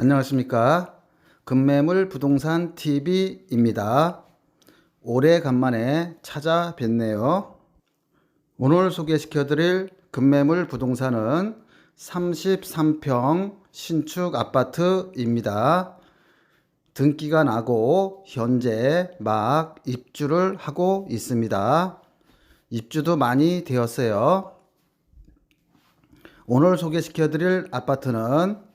안녕하십니까. 금매물 부동산 TV입니다. 오래간만에 찾아뵙네요. 오늘 소개시켜 드릴 금매물 부동산은 33평 신축 아파트입니다. 등기가 나고 현재 막 입주를 하고 있습니다. 입주도 많이 되었어요. 오늘 소개시켜 드릴 아파트는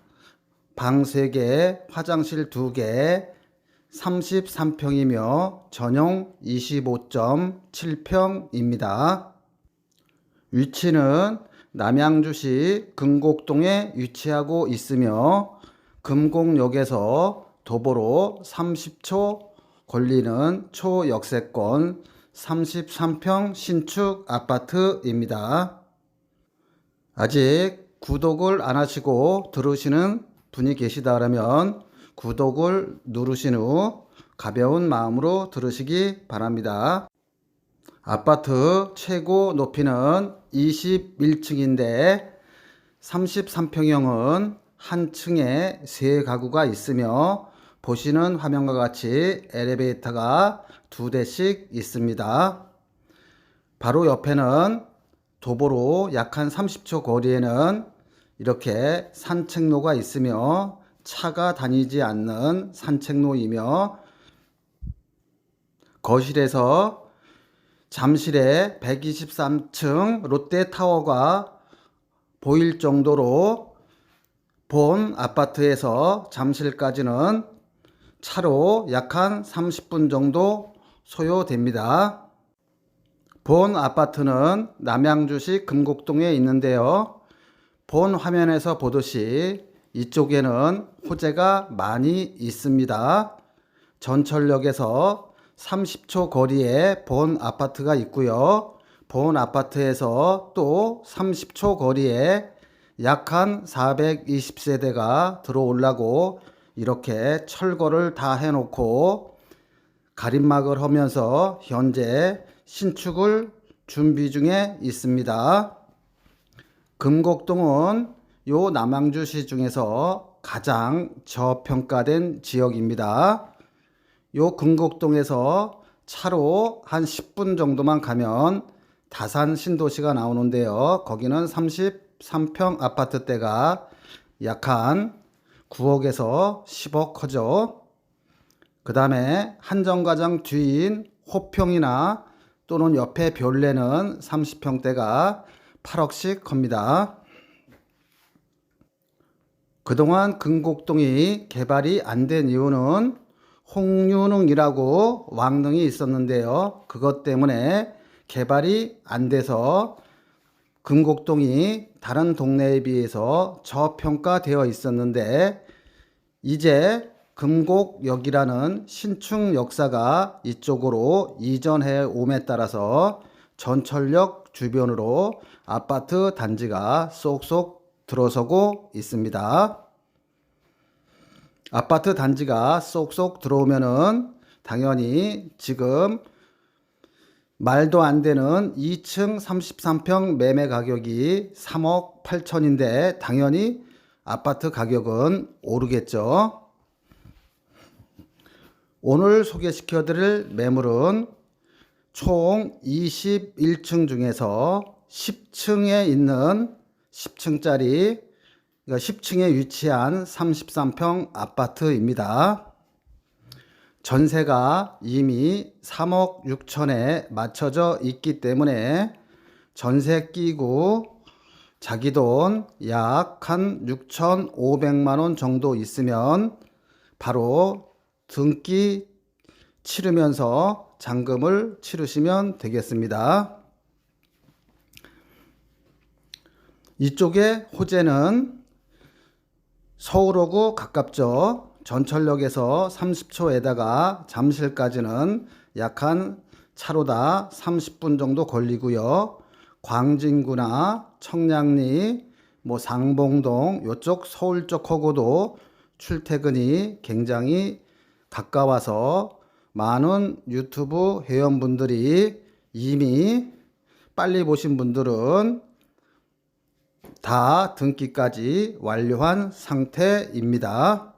방 3개, 화장실 2개, 33평이며 전용 25.7평입니다. 위치는 남양주시 금곡동에 위치하고 있으며 금곡역에서 도보로 30초 걸리는 초역세권 33평 신축 아파트입니다. 아직 구독을 안 하시고 들으시는 분이 계시다라면 구독을 누르신 후 가벼운 마음으로 들으시기 바랍니다. 아파트 최고 높이는 21층인데 33평형은 한 층에 세 가구가 있으며 보시는 화면과 같이 엘리베이터가 두 대씩 있습니다. 바로 옆에는 도보로 약 한 30초 거리에는 이렇게 산책로가 있으며 차가 다니지 않는 산책로이며 거실에서 잠실의 123층 롯데타워가 보일 정도로 본 아파트에서 잠실까지는 차로 약 한 30분 정도 소요됩니다. 본 아파트는 남양주시 금곡동에 있는데요. 본 화면에서 보듯이 이쪽에는 호재가 많이 있습니다. 전철역에서 30초 거리에 본 아파트가 있고요. 본 아파트에서 또 30초 거리에 약 한 420세대가 들어오려고 이렇게 철거를 다 해놓고 가림막을 하면서 현재 신축을 준비 중에 있습니다. 금곡동은 요 남양주시 중에서 가장 저평가된 지역입니다. 요 금곡동에서 차로 한 10분 정도만 가면 다산 신도시가 나오는데요. 거기는 33평 아파트대가 약 한 9억에서 10억 하죠. 그 다음에 한정가장 뒤인 호평이나 또는 옆에 별내는 30평대가 8억씩 합니다. 그동안 금곡동이 개발이 안 된 이유는 홍유능이라고 왕릉이 있었는데요. 그것 때문에 개발이 안 돼서 금곡동이 다른 동네에 비해서 저평가되어 있었는데 이제 금곡역이라는 신축 역사가 이쪽으로 이전해 옴에 따라서 전철역 주변으로 아파트 단지가 쏙쏙 들어서고 있습니다. 아파트 단지가 쏙쏙 들어오면은 당연히 지금 말도 안 되는 2층 33평 매매 가격이 3억 8천인데 당연히 아파트 가격은 오르겠죠. 오늘 소개시켜 드릴 매물은 총 21층 중에서 10층에 있는 10층짜리 그러니까 10층에 위치한 33평 아파트입니다. 전세가 이미 3억 6천에 맞춰져 있기 때문에 전세 끼고 자기 돈 약 한 6,500만 원 정도 있으면 바로 등기 치르면서 잔금을 치르시면 되겠습니다. 이쪽에 호재는 서울오구 가깝죠. 전철역에서 30초에다가 잠실까지는 약 한 차로다 30분 정도 걸리고요. 광진구나 청량리, 뭐 상봉동 요쪽 서울 쪽하고도 출퇴근이 굉장히 가까워서 많은 유튜브 회원분들이 이미 빨리 보신 분들은 다 등기까지 완료한 상태입니다.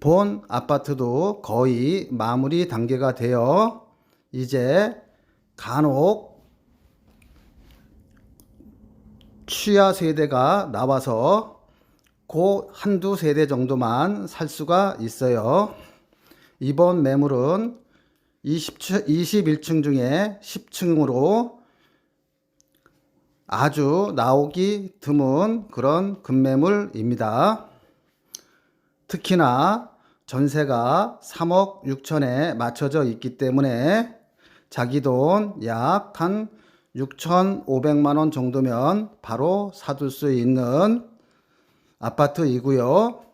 본 아파트도 거의 마무리 단계가 되어 이제 간혹 취하 세대가 나와서 그 한두 세대 정도만 살 수가 있어요. 이번 매물은 20, 21층 중에 10층으로 아주 나오기 드문 그런 급매물입니다. 특히나 전세가 3억 6천에 맞춰져 있기 때문에 자기 돈 약 한 6,500만 원 정도면 바로 사둘 수 있는 아파트이고요.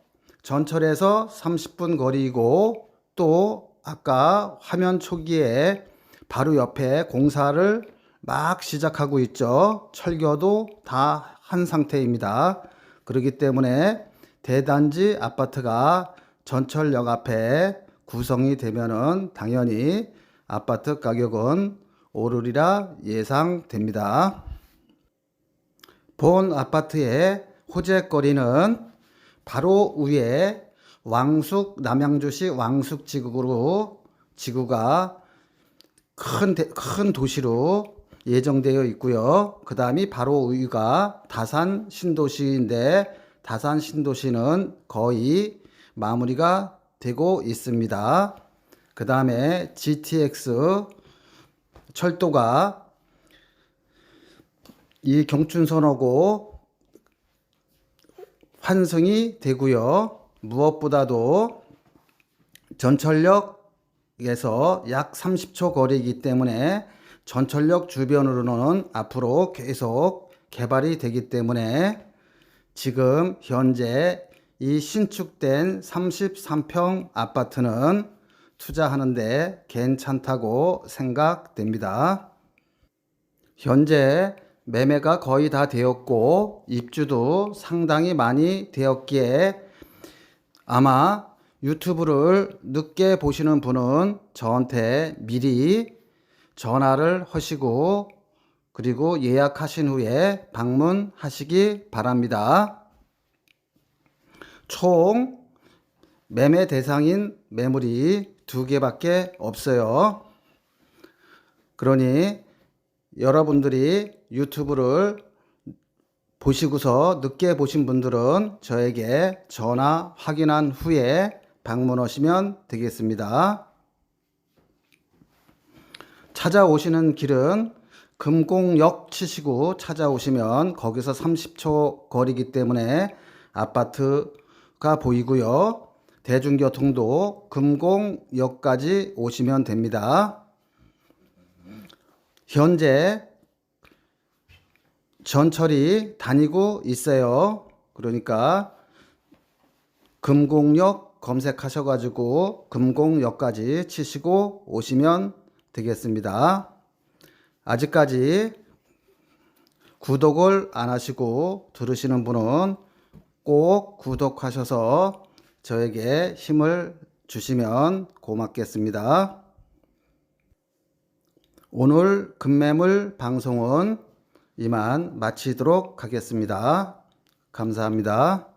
전철에서 30분 거리이고 또 아까 화면 초기에 바로 옆에 공사를 막 시작하고 있죠. 철교도 다 한 상태입니다. 그렇기 때문에 대단지 아파트가 전철역 앞에 구성이 되면은 당연히 아파트 가격은 오르리라 예상됩니다. 본 아파트의 호재거리는 바로 위에 왕숙 남양주시 왕숙 지구로 지구가 큰, 대- 큰 도시로 예정되어 있고요. 그 다음이 바로 위가 다산 신도시인데 다산 신도시는 거의 마무리가 되고 있습니다. 그 다음에 GTX 철도가 이 경춘선하고 환승이 되고요. 무엇보다도 전철역에서 약 30초 거리이기 때문에 전철역 주변으로는 앞으로 계속 개발이 되기 때문에 지금 현재 이 신축된 33평 아파트는 투자하는데 괜찮다고 생각됩니다. 현재 매매가 거의 다 되었고 입주도 상당히 많이 되었기에 아마 유튜브를 늦게 보시는 분은 저한테 미리 전화를 하시고 그리고 예약하신 후에 방문하시기 바랍니다. 총 매매 대상인 매물이 두 개밖에 없어요. 그러니 여러분들이 유튜브를 보시고서 늦게 보신 분들은 저에게 전화 확인한 후에 방문하시면 되겠습니다. 찾아오시는 길은 금공역 치시고 찾아오시면 거기서 30초 거리기 때문에 아파트가 보이고요. 대중교통도 금공역까지 오시면 됩니다. 현재 전철이 다니고 있어요. 그러니까 금공역 검색하셔가지고 금공역까지 치시고 오시면 되겠습니다. 아직까지 구독을 안 하시고 들으시는 분은 꼭 구독하셔서 저에게 힘을 주시면 고맙겠습니다. 오늘 금매물 방송은 이만 마치도록 하겠습니다. 감사합니다.